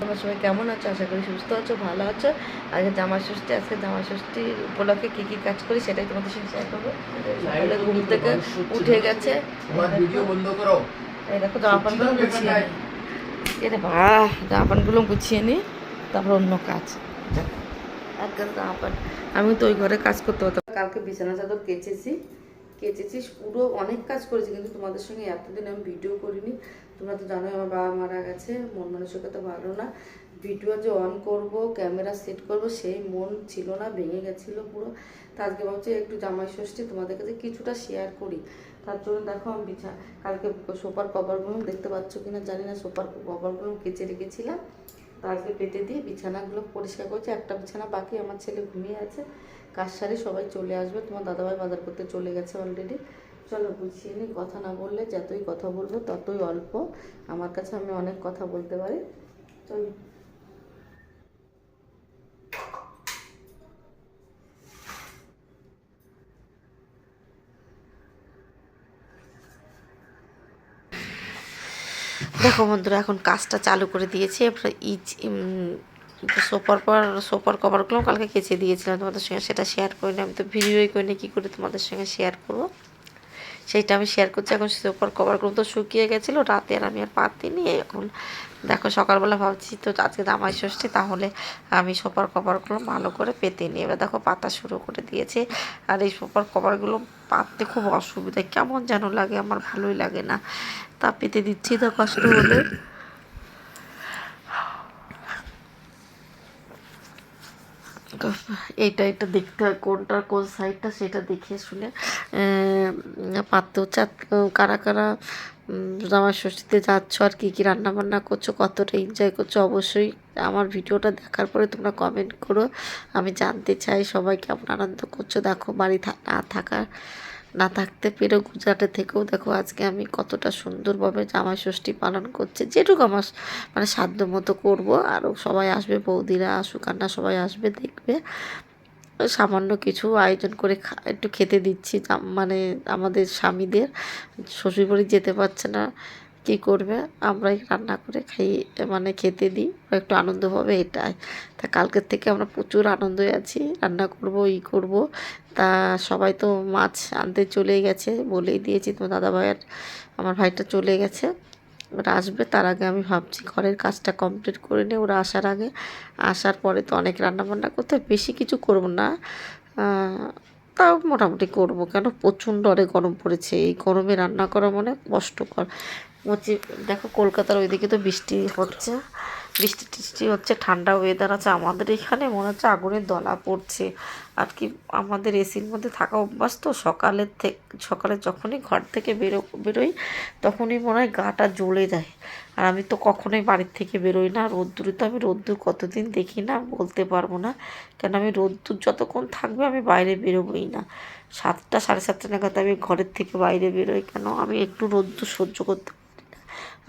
তোমরা সবাই কেমন আছো? আশা করি সুস্থ আছো ভালো আছো। আজকে জামা ষষ্ঠী আজকে জামা ষষ্ঠী উপলক্ষে কী কী কাজ করি সেটাই তোমাদের সঙ্গে শেয়ার করব। সকালে ঘুম থেকে উঠে গেছে। ভিডিও বন্ধ করো। এই দেখো জামা প্যান্টগুলো গুছিয়ে নিই এরে বাহ জামা প্যান্টগুলো গুছিয়ে নিই তারপর অন্য কাজ। একদম জামা প্যান্ট। আমি তো ওই ঘরে কাজ করতে হতো কালকে বিছানা চাদর কেচেছি। কেচেছি পুরো অনেক কাজ করেছি, কিন্তু তোমাদের সঙ্গে এতদিন আমি ভিডিও করিনি। তোমরা তো জানোই আমার বাবা মারা গেছে, মন মানসিকতা ভালো না। ভিডিও যে অন করব ক্যামেরা সেট করব, সেই মন ছিল না, ভেঙে গেছিল পুরো। তা আজকে ভাবছি একটু জামাই ষষ্ঠী তোমাদের কাছে কিছুটা শেয়ার করি। তার জন্য দেখো আমি বিছা কালকে সোপার কভারগুলো দেখতে পাচ্ছ কিনা জানি না সোপার কভারগুলো কেচে রেখেছিলাম। তা পেটে পেতে দিয়ে বিছানাগুলো পরিষ্কার করছি, একটা বিছানা বাকি, আমার ছেলে ঘুমিয়ে আছে। কাজ সারে সবাই চলে আসবে, তোমার দাদাভাই বাজার করতে চলে গেছে অলরেডি চলো বুঝিয়ে নিই কথা না বললে যতই কথা বলব ততই অল্প। আমার কাছে আমি অনেক কথা বলতে পারি। চলো। দেখো বন্ধুরা, এখন কাজটা চালু করে দিয়েছি। এবার ইচ সোপার পর সোপার কভারগুলো কালকে কেচে দিয়েছিলাম তোমাদের সঙ্গে, সেটা শেয়ার করিনি, আমি তো ভিডিওই করিনি, কী করে তোমাদের সঙ্গে শেয়ার করব? সেইটা আমি শেয়ার করছি। এখন সুপার কভারগুলো তো শুকিয়ে গেছিল, রাতে আর আমি আর পাতি পাতিনি এখন দেখো সকালবেলা ভাবছি তো আজকে দামাই ষষ্ঠী, তাহলে আমি সোপার কভারগুলো ভালো করে পেতে নিই এবার দেখো পাতা শুরু করে দিয়েছে। আর এই সোপার কভারগুলো পাততে খুব অসুবিধা। কেমন যেন লাগে, আমার ভালোই লাগে না। তা পেতে দিচ্ছি তো কষ্ট হলে। এইটা এটা দেখতে হয়, কোনটা, কোন সাইডটা সেটা দেখে শুনে। পাত্র চাত, কারা কারা জামা ষষ্ঠীতে যাচ্ছ আর কী কী রান্নাবান্না করছ, কতটা এনজয় করছ, অবশ্যই আমার ভিডিওটা দেখার পরে তোমরা কমেন্ট করো। আমি জানতে চাই সবাই কেমন আনন্দ করছ। দেখো, বাড়ি না থাকার না থাকতে পেরে গুজরাটে থেকেও দেখো আজকে আমি কতটা সুন্দরভাবে জামাই ষষ্ঠী পালন করছে। যেটুকু আমার মানে সাধ্য মতো করব। আরও সবাই আসবে, বৌদিরা আর সবাই আসবে, দেখবে। সামান্য কিছু আয়োজন করে একটু খেতে দিচ্ছি মানে আমাদের স্বামীদের। শ্বশুরবাড়ি যেতে পারছে না। কী করবে? আমরাই রান্না করে খাই মানে খেতে দিই। একটু আনন্দ পাবে এটাই। তা কালকের থেকে আমরা প্রচুর আনন্দে আছি, রান্না করব, ই করব। তা সবাই তো মাছ আনতে চলে গেছে বলেই দিয়েছি তোমার দাদা ভাইয়ের আমার ভাইটা চলে গেছে। ওরা আসবে, তার আগে আমি ভাবছি ঘরের কাজটা কমপ্লিট করে নিয়ে ওরা আসার আগে। আসার পরে তো অনেক রান্না বান্না করতে বেশি কিছু করব না। তাও মোটামুটি করব কেন? প্রচণ্ড অনেক গরম পড়েছে, এই গরমে রান্না করা মানে কষ্টকর। বলছি দেখো কলকাতার ওইদিকে তো বৃষ্টি হচ্ছে। বৃষ্টি টিষ্টি হচ্ছে, ঠান্ডা ওয়েদার আছে। আমাদের এখানে মনে হচ্ছে আগুনের দলা পড়ছে। আর কি আমাদের এসির মধ্যে থাকা অভ্যাস তো সকালের থেকে, সকালে যখনই ঘর থেকে বেরো, বেরোই তখনই মনে হয় গাটা জ্বলে যায়। আর আমি তো কখনোই বাড়ির থেকে বেরোই না। রোদ্দুরে তো আমি রোদ্দুর কতদিন দেখি না, বলতে পারব না। কেন আমি রোদ্দুর যতক্ষণ থাকবে আমি বাইরে বেরোবোই না। সাতটা, সাড়ে সাতটা নাগাদ আমি ঘরের থেকে বাইরে বেরোই। কেন আমি একটু রোদ্দুর সহ্য করতে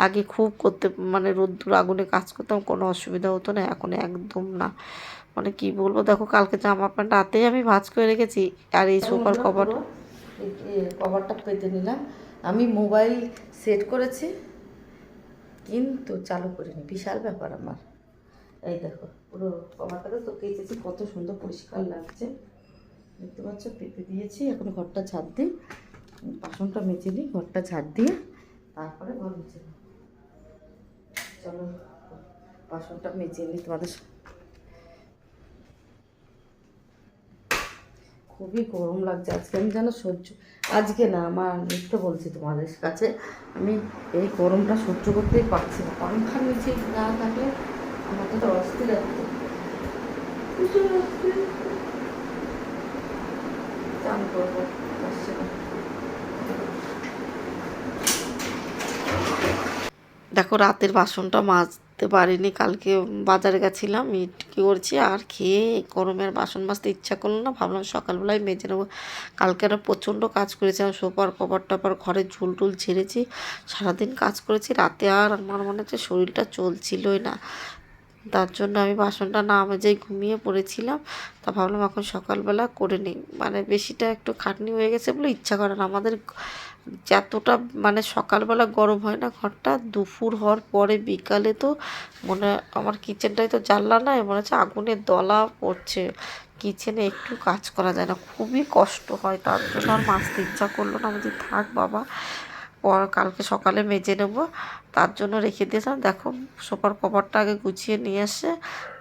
আগে খুব করতে মানে রোদ্দুর আগুনে কাজ করতাম কোনো অসুবিধা হতো না এখন একদম না। মানে কি বলব দেখো কালকে জামা প্যান্ট রাতেই আমি ভাঁজ করে রেখেছি আর এই সুপার কভার কভারটা পেতে নিলাম। আমি মোবাইল সেট করেছি কিন্তু চালু করিনি বিশাল ব্যাপার আমার। এই দেখো পুরো কভারটা তো কেচেছি কত সুন্দর পরিষ্কার লাগছে। দেখতে পাচ্ছ পেতে দিয়েছি এখন ঘরটা ছাড় দিই। বাসনটা মেজে নিই ঘরটা ছাড় দিয়ে তারপরে ঘর মুছে চলো, বাসনটা মেজে নিই তোমাদের খুবই গরম লাগছে আজকে, আমি যেন সহ্য আজকে না আমার মিথ্যে বলছি তোমাদের কাছে, আমি এই গরমটা সহ্য করতেই পারছি না। পাংখার নিচে না থাকলে আমার তো অস্থির ভীষণ চান করব, আসছে না। দেখো, রাতের বাসনটা মাজতে পারিনি। কালকে বাজারে গেছিলাম কী করছি, আর খেয়ে গরমের বাসন মাজতে ইচ্ছা করল না। ভাবলাম সকালবেলায় মেজে নেব। কালকে আরও প্রচণ্ড কাজ করেছিলাম সোপার কভার টপার ঘরে ঝুল টুল ছেড়েছি সারাদিন কাজ করেছি। রাতে আর আমার মনে হচ্ছে শরীরটা চলছিলই না। তার জন্য আমি বাসনটা না মেজেই ঘুমিয়ে পড়েছিলাম। তা ভাবলাম এখন সকালবেলা করে নিই। মানে বেশিটা একটু খাটনি হয়ে গেছে বলে ইচ্ছা করে না। আমাদের যতটা মানে সকালবেলা গরম হয় না ঘরটা, দুপুর হওয়ার পরে বিকালে তো মনে আমার কিচেনটাই তো জানলা নাই, মনে হচ্ছে আগুনের দলা পড়ছে। কিচেনে একটু কাজ করা যায় না। খুবই কষ্ট হয়। তার জন্য আর মাছতে ইচ্ছা করল না। আমি থাক বাবা। পর কালকে সকালে মেজে নেব। তার জন্য রেখে দিয়েছিলাম। দেখো, সোফার কভারটা আগে গুছিয়ে নিয়ে আসে।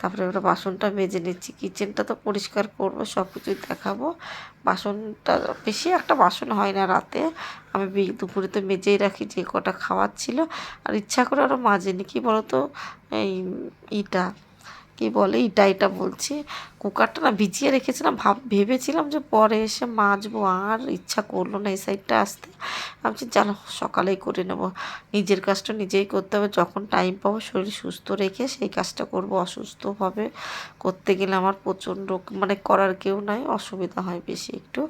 তারপরে এবার বাসনটা মেজে নিচ্ছি। কিচেনটা তো পরিষ্কার করব সব কিছুই দেখাবো। বাসনটা বেশি একটা বাসন হয় না রাতে। আমি দুপুরে তো মেজেই রাখি, যে কটা খাওয়ার ছিল। আর ইচ্ছা করে আরও মাজেনি। কি বলতো? এই ইটা। কি বলে ইটা এটা বলছি। কুকারটা না ভিজিয়ে রেখেছিলাম, ভাব, ভেবেছিলাম যে পরে এসে মাজবো, আর ইচ্ছা করল না এই সাইডটা আসতে। বলছি চলো সকালেই করে নেব। নিজের কাজটা নিজেই করতে হবে। যখন টাইম পাবো, শরীর সুস্থ রেখে সেই কাজটা করব। অসুস্থভাবে করতে গেলে আমার প্রচণ্ড মানে করার কেউ নাই, অসুবিধা হয় বেশি একটু।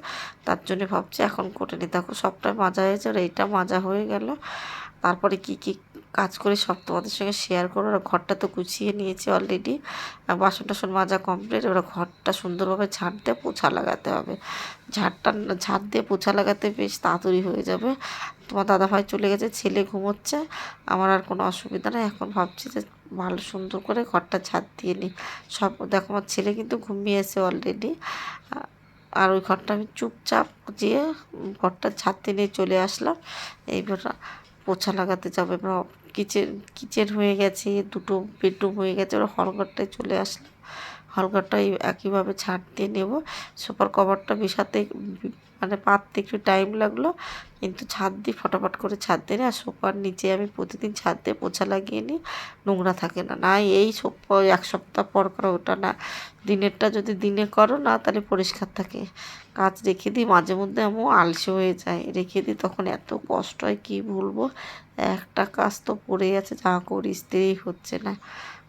তার জন্য ভাবছি, এখন করে নি। দেখো সবটা মাজা হয়েছে, আর এইটা মাজা হয়ে গেল। তারপরে কি কি কাজ করে সব তোমাদের সঙ্গে শেয়ার করো আর ঘরটা তো গুছিয়ে নিয়েছি অলরেডি বাসন টাসন মাজা কমপ্লিট এবার ঘরটা সুন্দরভাবে ঝাড় দিয়ে পোছা লাগাতে হবে। ঝাড়টা ঝাঁট দিয়ে পোছা লাগাতে বেশ তাড়াতাড়ি হয়ে যাবে। তোমার দাদাভাই চলে গেছে, ছেলে ঘুমোচ্ছে। আমার আর কোনো অসুবিধা নেই। এখন ভাবছি যে ভালো সুন্দর করে ঘরটা ঝাড় দিয়ে নিই। সব দেখো, আমার ছেলে কিন্তু ঘুমিয়েছে অলরেডি আর ওই ঘরটা আমি চুপচাপ যেয়ে ঘরটা ছাড়তে নিয়ে চলে আসলাম। এইবার পোছা লাগাতে যাবে। এবার কিচেন কিচেন হয়ে গেছে, দুটো বেডরুম হয়ে গেছে, ওরা হলঘরটায় চলে আসলো। হলঘরটা একইভাবে ছাড় দিয়ে নেব। সুপার কভারটা বিছাতে মানে পাততে একটু টাইম লাগল। কিন্তু ছাদ দিয়ে ফটাফট করে ছাদ দিয়ে আর সোফার নিচে আমি প্রতিদিন ছাদ দিয়ে পোছা লাগিয়ে নিই, নোংরা থাকে না। না এই সোফা এক সপ্তাহ পর করো ওটা না, দিনেরটা যদি দিনে করো না তাহলে পরিষ্কার থাকে। কাজ রেখে দিই, মাঝে মধ্যে এমন আলসে হয়ে যায় রেখে দিই তখন এত কষ্ট হয়, কী বলব? একটা কাজ তো পড়ে আছে, যা করি স্ত্রী হচ্ছে না।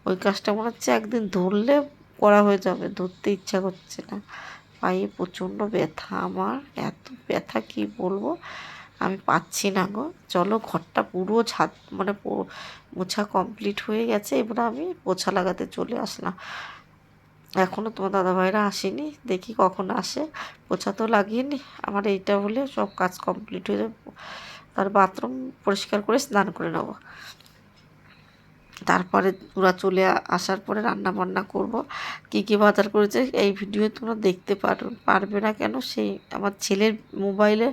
ওই কাজটা মনে হচ্ছে একদিন ধরলে করা হয়ে যাবে, ধরতে ইচ্ছা করছে না। পায়ে প্রচণ্ড ব্যথা আমার। এত ব্যথা কি বলব? আমি পাচ্ছি না গো। চলো ঘরটা পুরো ছাদ মানে মোছা কমপ্লিট হয়ে গেছে। এবার আমি পোছা লাগাতে চলে আসলাম। এখনও তোমার দাদাভাইরা আসেনি। দেখি কখন আসে। পোছা তো লাগিয়ে আমার এইটা হলে সব কাজ কমপ্লিট হয়ে যাবে। তার বাথরুম পরিষ্কার করে স্নান করে নেব। তারপরে ওরা চলে আসার পরে রান্না বান্না করব। কী কী বাজার করেছে এই ভিডিও তোমরা দেখতে পারো, পারবে না কেন? সেই আমার ছেলের মোবাইলে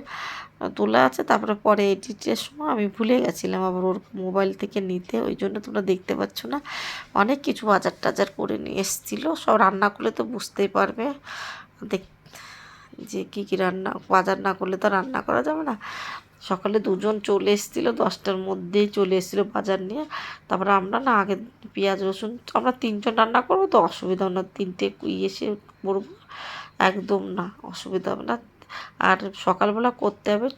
তোলা আছে, তারপরে পরে এডিটের সময় আমি ভুলে গেছিলাম আবার ওর মোবাইল থেকে নিতে, ওই জন্য তোমরা দেখতে পাচ্ছ না। অনেক কিছু বাজার টাজার করে নিয়ে এসেছিল, সব রান্না করলে তো বুঝতেই পারবে। দেখ, যে কী কী রান্না, বাজার না করলে তো রান্না করা যাবে না। সকালে দুজন চলে এসেছিল, দশটার মধ্যেই চলে এসেছিল বাজার নিয়ে। তারপরে আমরা না আগে পেঁয়াজ, রসুন, আমরা তিনজন রান্না করব তো অসুবিধা হবে না, তিনটে এসে পড়ব একদম না, অসুবিধা হবে না। আর সকালবেলা করতে হবে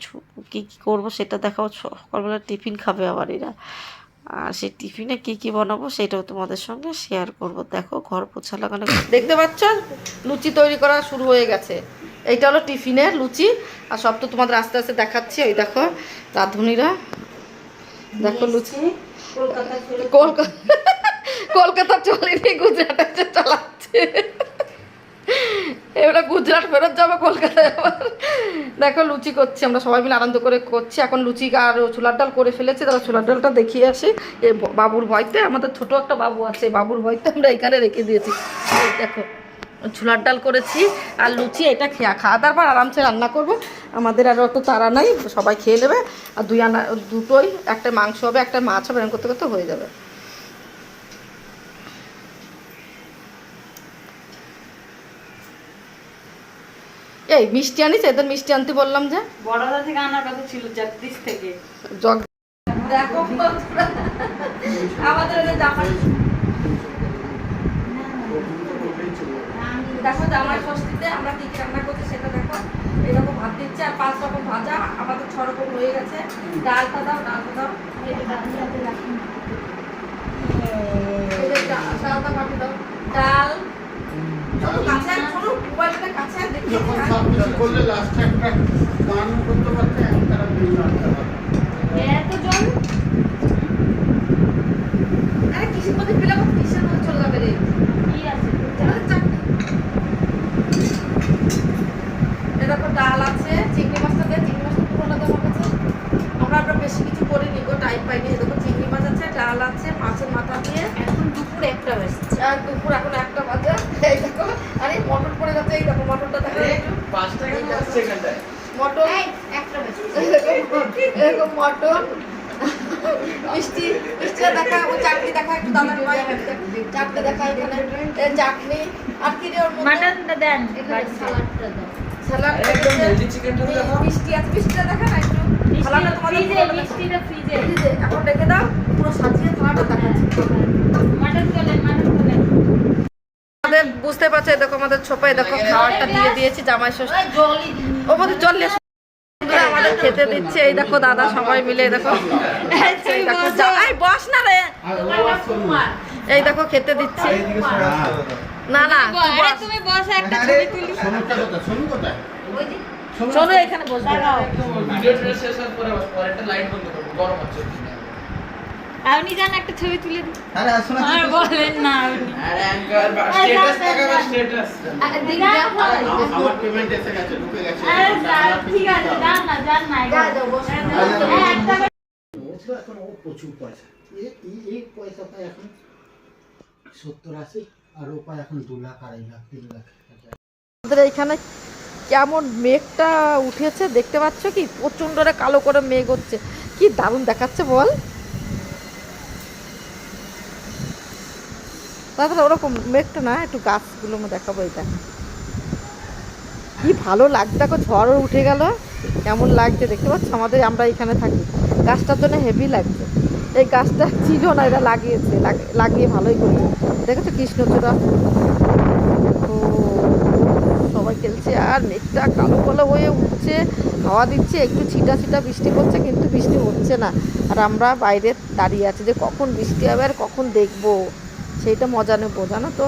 কী কী করব সেটা দেখাবো সকালবেলা টিফিন খাবে আবার এরা। আর সেই টিফিনে কী কী বানাবো সেটাও তোমাদের সঙ্গে শেয়ার করব। দেখো, ঘর পোছা লাগানো দেখতে পাচ্ছ? লুচি তৈরি করা শুরু হয়ে গেছে। এইটা হলো টিফিনের লুচি। আর সব তো তোমাদের আস্তে আস্তে দেখাচ্ছি ওই দেখো রাঁধুনিরা। দেখো লুচি। কলকাতা কলকাতা চলেনি গুজরাটে চালাচ্ছে। এবারে গুজরাট ফেরত যাবে কলকাতায় আবার। দেখো লুচি করছি আমরা সবাই মিলে আনন্দ করে করছি। এখন লুচি আর ছোলার ডাল করে ফেলেছি। তারা ছোলার ডালটা দেখিয়ে আসি। এ বাবুর ভয়তে আমাদের ছোট একটা বাবু আছে বাবুর ভয়তে আমরা এখানে রেখে দিয়েছি। দেখো। ছোলার ডাল করেছি আর লুচি এটা খেয়া খাওয়া দাওয়ার আরামসে রান্না করব। আমাদের আর অত তাড়া নাই সবাই খেয়ে নেবে। আর দুই আনা দুটোই একটা মাংস হবে একটা মাছ হবে এরকম করতে করতে হয়ে যাবে। এই মিষ্টি আনিস? এদের মিষ্টি আনতে বললাম যে। বড়দা থেকে আনার কথা ছিল জগদীশ থেকে। জগ দেখো আমাদের এই যে দেখো জামাই ষষ্ঠীতে আমরা কি কি রান্না করছি সেটা দেখো। এরকম ভাত দিচ্ছে আর পাঁচ রকম ভাজা আমাদের ছ রকম হয়ে গেছে। ডালটা দাও ডালটা দাও এই ডালটা পাঠিয়ে দাও। ডাল। যখন সব কিছু করলে লাস্টে একটা গান করতে পারতে একটা বিল আনতে পারতে এত আরে কিসের মধ্যে পেলাম কিসের মধ্যে চলে যাবে আর দুপুর এখন একটা বাজে এই দেখো আরে মটন পড়ে যাচ্ছে এই দেখো মটনটা দেখো একটু। মটন এরকম মটন মিষ্টি মিষ্টিটা দেখা ও চাটনি দেখা একটু দাদার ভাই চাটনি দেখা এখানে। চাটনি। আর কি রে ওর মাটনটা দেন। স্যালাড মিষ্টি আছে মিষ্টিটা দেখা না একটু? থালাটা তোমাদের ফ্রিজে পুরোটা দেখো। মিষ্টিটা ফ্রিজে। ফ্রিজে এখন রেখে দাও। পুরো সাজিয়ে থালাটা দেখাচ্ছি। মাটন তোলেন মাটন তোলেন। বুঝতে পারছ দেখো আমাদের ছোপায় দেখো খাবারটা দিয়ে দিয়েছি জামাই ষষ্ঠী। ও মধ্যে জল আমাদের খেতে দিচ্ছে এই দেখো দাদা সবাই মিলে দেখো। বস না রে। এই দেখো খেতে দিচ্ছে। না না বস। একটা ছবি তুলি। চলো এখানে বসবো। আপনি যান একটা ছবি তুলে দিন আরে আসো না। আর বলেন না আপনি আরে অ্যাঙ্কার স্ট্যাটাস দেখাবে স্ট্যাটাস আমার পেমেন্ট এসে গেছে ঢুকে গেছে। আরে ঠিক আছে যান না যান না যা, বসো। হ্যাঁ, একটা এখন ও প্রচুর পয়সা। এই- এই পয়সা পায় এখন সত্তর আশি আর ও পায় এখন দু লাখ আড়াই লাখ তিন লাখ। আমাদের এইখানে কেমন মেঘটা উঠেছে দেখতে পাচ্ছ কি? প্রচণ্ড রে কালো করে মেঘ হচ্ছে। কি দারুণ দেখাচ্ছে বল। তারপরে ওরকম মেঘটা না, একটু গাছগুলো দেখাবো এটা। কি ভালো লাগছে, দেখো ঝড়ও উঠে গেল, কেমন লাগছে দেখতে পাচ্ছ? আমাদের, আমরা এখানে থাকি। গাছটার জন্য হেভি লাগছে। এই গাছটা ছিল না, এটা লাগিয়েছে লাগিয়ে ভালোই করেছে। দেখেছ কৃষ্ণচূড়া? ও, সবাই খেলছে, আর মেঘটা কালো কালো হয়ে উঠছে। হাওয়া দিচ্ছে, একটু ছিটা ছিটা বৃষ্টি পড়ছে, কিন্তু বৃষ্টি হচ্ছে না। আর আমরা বাইরে দাঁড়িয়ে আছি যে কখন বৃষ্টি হবে আর কখন দেখব? সেইটা মজা নেব জানো তো?